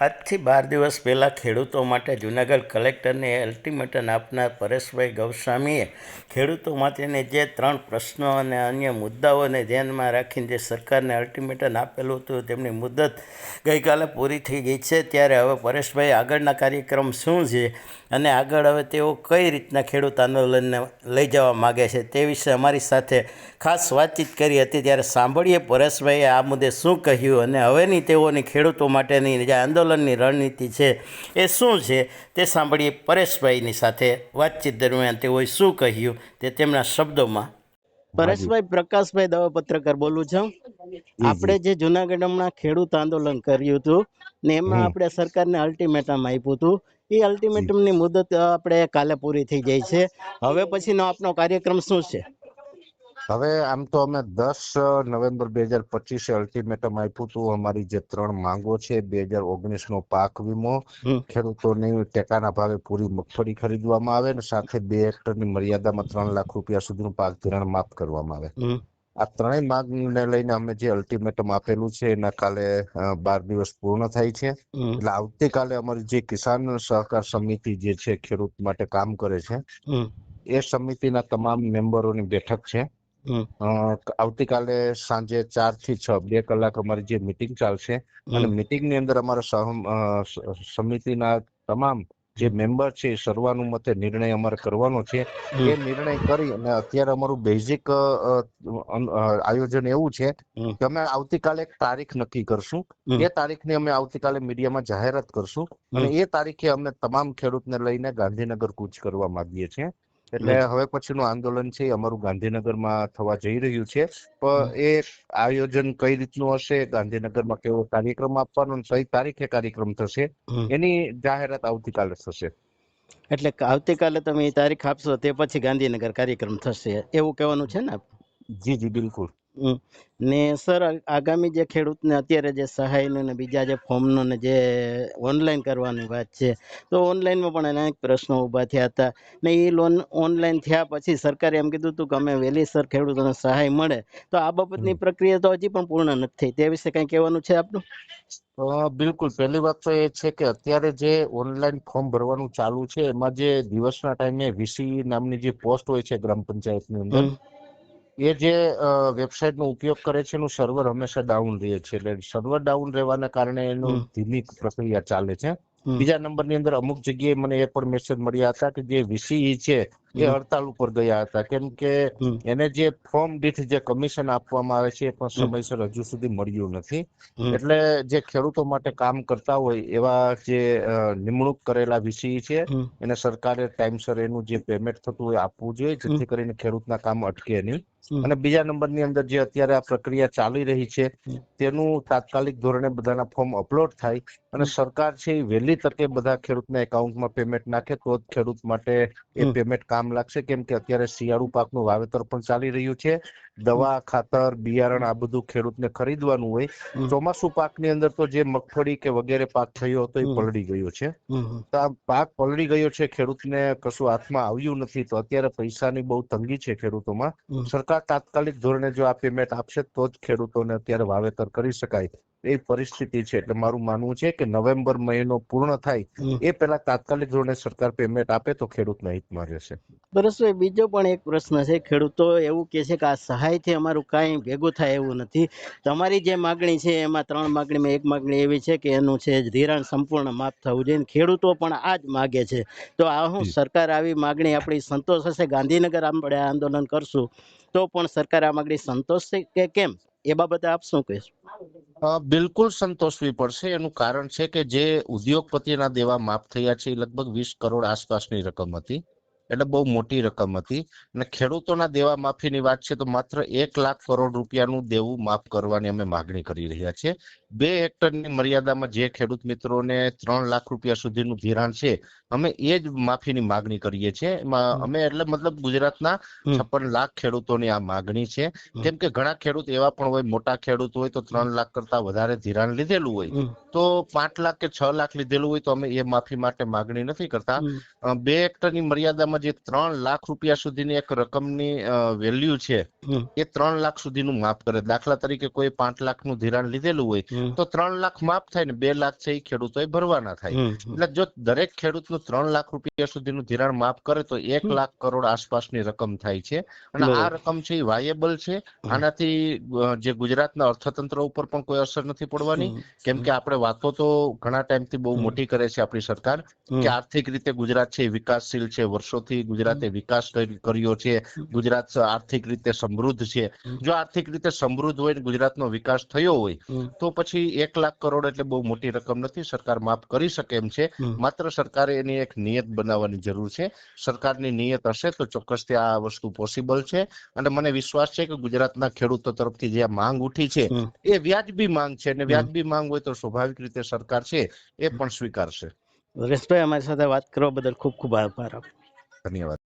આજથી બાર દિવસ પહેલાં ખેડૂતો માટે જૂનાગઢ કલેક્ટરને અલ્ટિમેટમ આપનાર પરેશભાઈ ગૌસ્વામીએ ખેડૂતો માટેને જે ત્રણ પ્રશ્નો અને અન્ય મુદ્દાઓને ધ્યાનમાં રાખીને જે સરકારને અલ્ટિમેટમ આપેલું હતું, તેમની મુદત ગઈકાલે પૂરી થઈ ગઈ છે. ત્યારે હવે પરેશભાઈ, આગળના કાર્યક્રમ શું છે અને આગળ હવે તેઓ કઈ રીતના ખેડૂત આંદોલનને લઈ જવા માગે છે તે વિશે અમારી સાથે ખાસ વાતચીત કરી હતી. ત્યારે સાંભળીએ પરેશભાઈએ આ મુદ્દે શું કહ્યું અને હવેની તેઓની ખેડૂતો માટેની જે આંદોલનની રણનીતિ છે એ શું છે તે સાંભળીએ પરેશભાઈની સાથે વાતચીત દરમિયાન તેઓએ શું કહ્યું તે તેમના શબ્દોમાં. પરેશભાઈ પ્રકાશભાઈ દવા પત્રકાર બોલું છું. આપણે જે જુનાગઢ હમણાં ખેડૂત આંદોલન કર્યું હતું ને એમાં આપણે સરકારને અલ્ટિમેટમ આપ્યું હતું. એ અલ્ટિમેટમની મુદત આપણે કાલે પૂરી થઈ જાય છે. હવે પછીનો આપનો કાર્યક્રમ શું છે? હવે આમ તો અમે દસ નવેમ્બર બે હજાર પચીસે અલ્ટિમેટમ આપ્યું હતું અમારી જે ત્રણ માંગો છે બે હજાર ઓગણીસ નો પાક વીમો. ખેડૂતોની ટેકાના ભાવે પૂરી મગફળી ખરીદવામાં આવે અને સાથે બે હેક્ટરની મર્યાદામાં ત્રણ લાખ રૂપિયા સુધીનું પાક ધિરાણ માફ કરવામાં આવે. આ ત્રણેય માંગને લઈને અમે જે અલ્ટિમેટમ આપેલું છે એના કાલે બાર દિવસ પૂર્ણ થાય છે. એટલે આવતીકાલે અમારી જે કિસાન સહકાર સમિતિ જે છે ખેડૂત માટે કામ કરે છે એ સમિતિના તમામ મેમ્બરોની બેઠક છે. આવતીકાલે સાંજે ચારથી છ બે કલાક અમારી જે મિટિંગ ચાલશે અને મિટિંગની અંદર અમારા સમિતિના તમામ જે મેમ્બર છે એ સર્વાનુમતે નિર્ણય અમારે કરવાનો છે. એ નિર્ણય કરી અને અત્યારે અમારું બેઝિક આયોજન એવું છે કે અમે આવતીકાલે એક તારીખ નક્કી કરશું. એ તારીખની અમે આવતીકાલે મીડિયામાં જાહેરાત કરશું અને એ તારીખે અમે તમામ ખેડૂતને લઈને ગાંધીનગર કૂચ કરવા માંગીએ છીએ. એટલે હવે પછીનું આંદોલન છે અમારું ગાંધીનગરમાં થવા જઈ રહ્યું છે. પણ એ આયોજન કઈ રીતનું હશે ગાંધીનગરમાં કેવો કાર્યક્રમ આપવાનો સહી કઈ તારીખે કાર્યક્રમ થશે એની જાહેરાત આવતીકાલે થશે. એટલે આવતીકાલે તમે તારીખ આપશો તે પછી ગાંધીનગર કાર્યક્રમ થશે એવું કહેવાનું છે ને જી જી બિલકુલ. ને સર આગામી જે ખેડૂતને અત્યારે જે સહાયનું ને બીજા જે ફોર્મનું ને જે ઓનલાઈન કરવાની વાત છે તો ઓનલાઈનમાં પણ અનેક પ્રશ્નો ઊભા થયા હતા. ને એ લોન ઓનલાઈન થયા પછી સરકારે એમ કીધું હતું કે અમે વહેલીસર ખેડૂતોને સહાય મળે. તો આ બાબતની પ્રક્રિયા તો હજી પણ પૂર્ણ નથી થઈ. તે વિશે કંઈ કહેવાનું છે આપનું? બિલકુલ. પહેલી વાત તો એ છે કે અત્યારે જે ઓનલાઈન ફોર્મ ભરવાનું ચાલુ છે એમાં જે દિવસના ટાઈમે વીસી નામની જે પોસ્ટ હોય છે ગ્રામ પંચાયતની અંદર. એ જે વેબસાઇટ નો ઉપયોગ કરે છે એનું સર્વર હંમેશા ડાઉન રહે છે. એટલે સર્વર ડાઉન રહેવાના કારણે એનું. ધીમી પ્રક્રિયા ચાલે છે. બીજા બીજા નંબરની અંદર અમુક જગ્યાએ મને એ પણ મેસેજ મળ્યા હતા કે જે વીસીઈ છે એ હડતાલ ઉપર ગયા હતા. કેમ કે એને જે ફોર્મ દીઠ જે કમિશન આપવામાં આવે છે એ પણ સમયસર હજુ સુધી મળ્યું નથી. એટલે જે ખેડૂતો માટે કામ કરતા હોય એવા જે નિમણૂક કરેલા વિષય છે એને સરકારે ટાઈમસર એનું જે પેમેન્ટ થતું હોય આપવું જોઈએ જેથી કરીને ખેડૂતના કામ અટકે નહીં. અને બીજા નંબરની અંદર જે અત્યારે આ પ્રક્રિયા ચાલી રહી છે તેનું તાત્કાલિક ધોરણે બધાના ફોર્મ અપલોડ થાય અને સરકાર છે એ વહેલી તકે બધા ખેડૂતના એકાઉન્ટમાં પેમેન્ટ નાખે તો જ ખેડૂત માટે એ પેમેન્ટ કામ લાગશે કેમ કે અત્યારે શિયાળુ પાકનું વાવેતર પણ ચાલી રહ્યું છે. દવા ખાતર બિયારણ આ બધું ખેડૂતને ખરીદવાનું હોય. ચોમાસુ પાકની અંદર તો જે મગફળી કે વગેરે પાક થયો હતો એ પલળી ગયો છે. તો આ પાક પલળી ગયો છે ખેડૂતને કશું હાથમાં આવ્યું નથી તો અત્યારે પૈસાની બહુ તંગી છે ખેડૂતોમાં. સરકાર તાત્કાલિક ધોરણે જો આ પેમેન્ટ આપશે તો જ ખેડૂતોને અત્યારે વાવેતર કરી શકાય. એ પરિસ્થિતિ છે. એટલે મારું માનવું છે કે નવેમ્બર મહિનો પૂર્ણ થાય એ પહેલા તાત્કાલિક ધોરણે સરકાર પેમેન્ટ આપે તો ખેડૂતના હિતમાં રહેશે. પરેશભાઈ બીજો પણ એક પ્રશ્ન છે. ખેડૂતો એવું કહે છે કે આ સહાયથી અમારું કાંઈ ભેગું થાય એવું નથી. તમારી જે માગણી છે એમાં ત્રણ માગણીમાં એક માગણી એવી છે કે એનું છે ધિરાણ સંપૂર્ણ માફ થવું જોઈએ ખેડૂતો પણ આ જ માગે છે. તો આ હું સરકાર આવી માગણી આપણી સંતોષ હશે? ગાંધીનગર આપણે આંદોલન કરશું તો પણ સરકાર આ માગણી સંતોષશે કે કેમ? એ બાબતે આપ શું કહેશો? બિલકુલ સંતોષવી પડશે. એનું કારણ છે કે જે ઉદ્યોગપતિના દેવા માફ થયા છે, એ લગભગ વીસ કરોડ આસપાસની રકમ હતી. એટલે બહુ મોટી રકમ હતી. અને ખેડૂતોના દેવા માફીની વાત છે, તો માત્ર એક લાખ કરોડ રૂપિયાનું દેવું માફ કરવાની અમે માગણી કરી રહ્યા છીએ. બે હેક્ટરની મર્યાદામાં જે ખેડૂત મિત્રોને ત્રણ લાખ રૂપિયા સુધીનું ધિરાણ છે અમે એ જ માફીની માગણી કરીએ છીએ. અમે એટલે મતલબ ગુજરાતના છપ્પન લાખ ખેડૂતોની આ માગણી છે. કેમ કે ઘણા ખેડૂત એવા પણ હોય મોટા ખેડૂત હોય તો ત્રણ લાખ કરતા વધારે ધિરાણ લીધેલું હોય. તો પાંચ લાખ કે છ લાખ લીધેલું હોય તો અમે એ માફી માટે માગણી નથી કરતા. બે હેક્ટરની મર્યાદામાં જે ત્રણ લાખ રૂપિયા સુધીની એક રકમની વેલ્યુ છે એ ત્રણ લાખ સુધીનું માફ કરે. દાખલા તરીકે કોઈ પાંચ લાખનું ધિરાણ લીધેલું હોય તો ત્રણ લાખ માફ થાય ને બે લાખ છે એ ખેડૂતોએ ભરવાના થાય. એટલે જો દરેક ખેડૂતનું ત્રણ લાખ રૂપિયા સુધીનું ધિરાણ માફ કરે તો એક લાખ કરોડ આસપાસની રકમ થાય છે. અને આ રકમ છે એ વાયેબલ છે. આનાથી જે ગુજરાતના અર્થતંત્ર ઉપર પણ કોઈ અસર નથી પડવાની. કેમ કે આપણે વાતો તો ઘણા ટાઈમથી બહુ મોટી કરે છે આપણી સરકાર કે આર્થિક રીતે ગુજરાત છે એ વિકાસશીલ છે. વર્ષોથી ગુજરાતે વિકાસ કરી- કર્યો છે. ગુજરાત આર્થિક રીતે સમૃદ્ધ છે. જો આર્થિક રીતે સમૃદ્ધ હોય ને ગુજરાતનો વિકાસ થયો હોય તો પછી એક લાખ કરોડ એટલે બહુ મોટી રકમ નથી સરકાર માફ કરી શકે એમ છે. માત્ર સરકારે એની એક નિયત બનાવવાની જરૂર છે. સરકારની નિયત હશે તો ચોક્કસથી આ વસ્તુ પોસિબલ છે. અને મને વિશ્વાસ છે કે ગુજરાતના ખેડૂતો તરફથી જે આ માંગ ઉઠી છે. એ વ્યાજબી માંગ છે. અને વ્યાજબી માંગ હોય તો સ્વાભાવિક રીતે સરકાર છે એ પણ સ્વીકારશે. રેશભાઈ અમારી સાથે વાત કરવા બદલ ખૂબ ખૂબ આભાર. ધન્યવાદ.